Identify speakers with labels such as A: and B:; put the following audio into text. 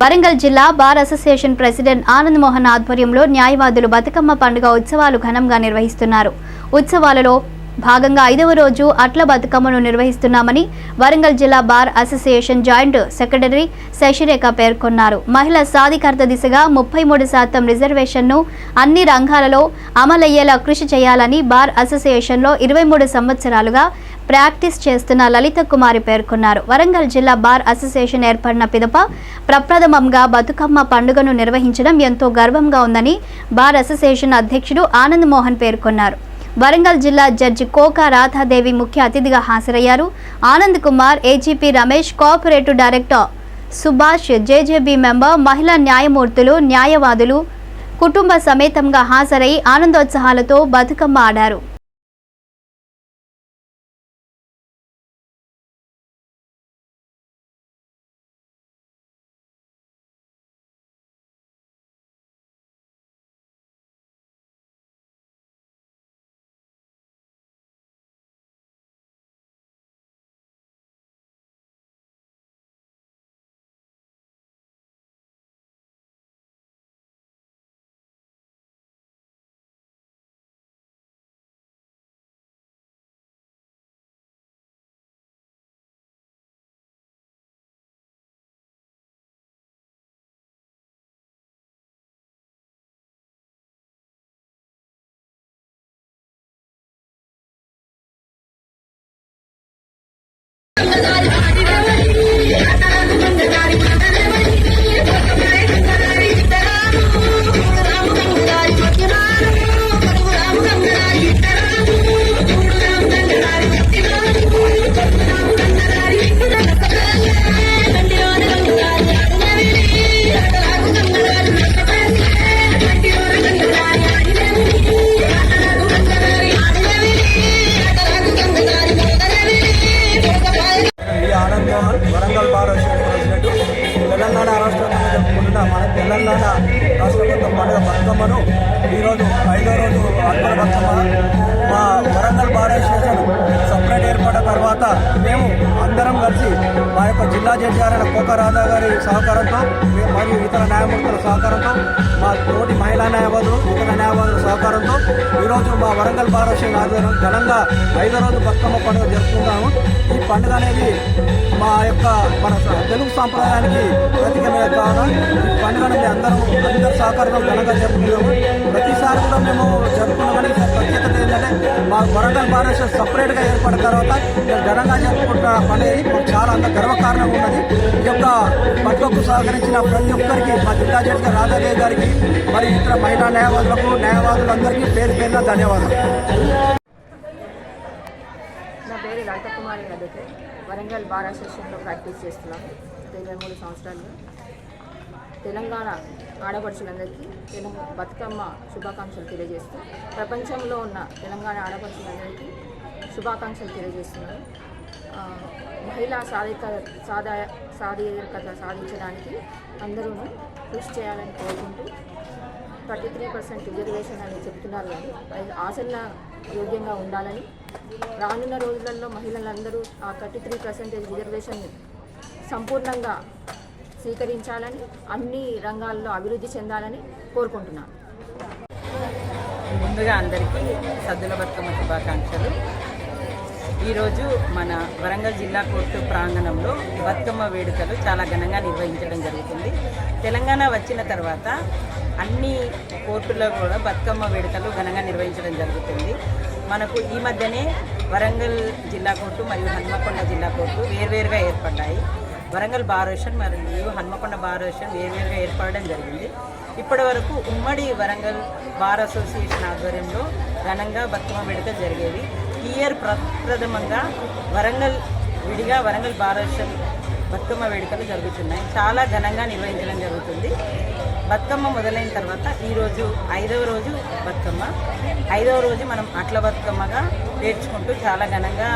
A: వరంగల్ జిల్లా bar association president Anand Mohan ఆధ్వర్యంలో న్యాయవాదులు బతుకమ్మ పండుగ ఉత్సవాలు ఘనంగా నిర్వహిస్తున్నారు. ఉత్సవాలలో భాగంగా ఐదవ రోజు అట్ల బతుకమ్మను నిర్వహిస్తున్నామని వరంగల్ జిల్లా bar association joint secretary Sasirekha పేర్కొన్నారు. మహిళా సాధికారత దిశగా ముప్పై మూడు శాతం రిజర్వేషన్ను అన్ని రంగాలలో అమలయ్యేలా కృషి చేయాలని బార్ అసోసియేషన్లో ఇరవై మూడు సంవత్సరాలుగా ప్రాక్టీస్ చేస్తున్న లలిత కుమారి పేర్కొన్నారు. వరంగల్ జిల్లా బార్ అసోసియేషన్ ఏర్పడిన పిదప ప్రప్రథమంగా బతుకమ్మ పండుగను నిర్వహించడం ఎంతో గర్వంగా ఉందని బార్ అసోసియేషన్ అధ్యక్షుడు ఆనంద్ మోహన్ పేర్కొన్నారు. వరంగల్ జిల్లా జడ్జి కోకా రాధాదేవి ముఖ్య అతిథిగా హాజరయ్యారు. Anand Kumar AGP Ramesh cooperative director Subhash JJB member మహిళా న్యాయమూర్తులు న్యాయవాదులు కుటుంబ సమేతంగా హాజరై ఆనందోత్సాహాలతో బతుకమ్మ ఆడారు.
B: బతుకమ్మను ఈరోజు ఐదో రోజు అక్బర్ బతుకమ్మ మా వరంగల్ బార్ సపరేట్ ఏర్పడిన తర్వాత మేము అందరం కలిసి మా యొక్క జిల్లా జడ్జి గారైన కోక రాధా గారి సహకారంతో మరియు ఇతర న్యాయమూర్తుల సహకారంతో మా తోటి మహిళా న్యాయవాదులు ఇతర న్యాయవాదుల సహకారంతో ఈరోజు మా వరంగల్ బార్ అసోసియేషన్ ఆధ్వర్యం ఘనంగా ఐదో రోజు బతుకమ్మ పండుగ జరుపుకుంటాము. ఈ పండుగ అనేది మా యొక్క మన తెలుగు సాంప్రదాయానికి ప్రతికమైన కారణం. ఈ పండుగను మేము అందరం అందరి సహకారంలో ఘనంగా జరుపుకున్నాము. ప్రతిసారి కూడా మేము జరుపుకున్నామని ప్రత్యేకత ఏంటంటే మా వరంగల్ భారత సపరేట్గా ఏర్పడిన తర్వాత మేము ఘనంగా జరుపుకుంటున్న పండుగ చాలా అంత గర్వకారణంగా ఉన్నది. ఈ యొక్క పట్టుకు సహకరించిన ప్రతి ఒక్కరికి మా జిల్లా జడ్జి రాధాదేవి గారికి మరి ఇతర మహిళా న్యాయవాదులకు న్యాయవాదులందరికీ పేరు పేరున ధన్యవాదాలు.
C: నా పేరు లలిత కుమారి వరంగల్ బార్ అసోసియేషన్లో ప్రాక్టీస్ చేస్తున్నాను. ఇరవై మూడు సంవత్సరాలు తెలంగాణ ఆడపడుచులందరికీ తెలంగాణ బతుకమ్మ శుభాకాంక్షలు తెలియజేస్తూ ప్రపంచంలో ఉన్న తెలంగాణ ఆడపడుచులందరికీ శుభాకాంక్షలు తెలియజేస్తున్నాను. మహిళా సాధిక సాధా సాధికత సాధించడానికి అందరూ కృషి చేయాలని కోరుకుంటూ థర్టీ త్రీ పర్సెంట్ రిజర్వేషన్ అని చెప్తున్నారు కానీ అది ఆసన్న యోగ్యంగా ఉండాలని రానున్న రోజులలో మహిళలందరూ ఆ థర్టీ త్రీ పర్సెంటేజ్ రిజర్వేషన్ సంపూర్ణంగా స్వీకరించాలని అన్ని రంగాల్లో అభివృద్ధి చెందాలని కోరుకుంటున్నాను.
D: ముందుగా అందరికీ సద్దుల బతుకమ్మ శుభాకాంక్షలు. ఈరోజు మన వరంగల్ జిల్లా కోర్టు ప్రాంగణంలో బతుకమ్మ వేడుకలు చాలా ఘనంగా నిర్వహించడం జరుగుతుంది. తెలంగాణ వచ్చిన తర్వాత అన్ని కోర్టుల్లో కూడా బతుకమ్మ వేడుకలు ఘనంగా నిర్వహించడం జరుగుతుంది. మనకు ఈ మధ్యనే వరంగల్ జిల్లా కోర్టు మరియు హన్మకొండ జిల్లా కోర్టు వేర్వేరుగా ఏర్పడ్డాయి. వరంగల్ బారోషన్ మరియు హన్మకొండ బారోషన్ వేర్వేరుగా ఏర్పడడం జరిగింది. ఇప్పటి వరకు ఉమ్మడి వరంగల్ బార్ అసోసియేషన్ ఆధ్వర్యంలో ఘనంగా బతుకమ్మ వేడుక జరిగేవి. ఈ ఇయర్ ప్రప్రథమంగా వరంగల్ విడిగా వరంగల్ బారోషన్ బతుకమ్మ వేడుకలు జరుగుతున్నాయి. చాలా ఘనంగా నిర్వహించడం జరుగుతుంది. బతుకమ్మ మొదలైన తర్వాత ఈరోజు ఐదవ రోజు బతుకమ్మ ఐదవ రోజు మనం అట్ల బతుకమ్మగా పేర్చుకుంటూ చాలా ఘనంగా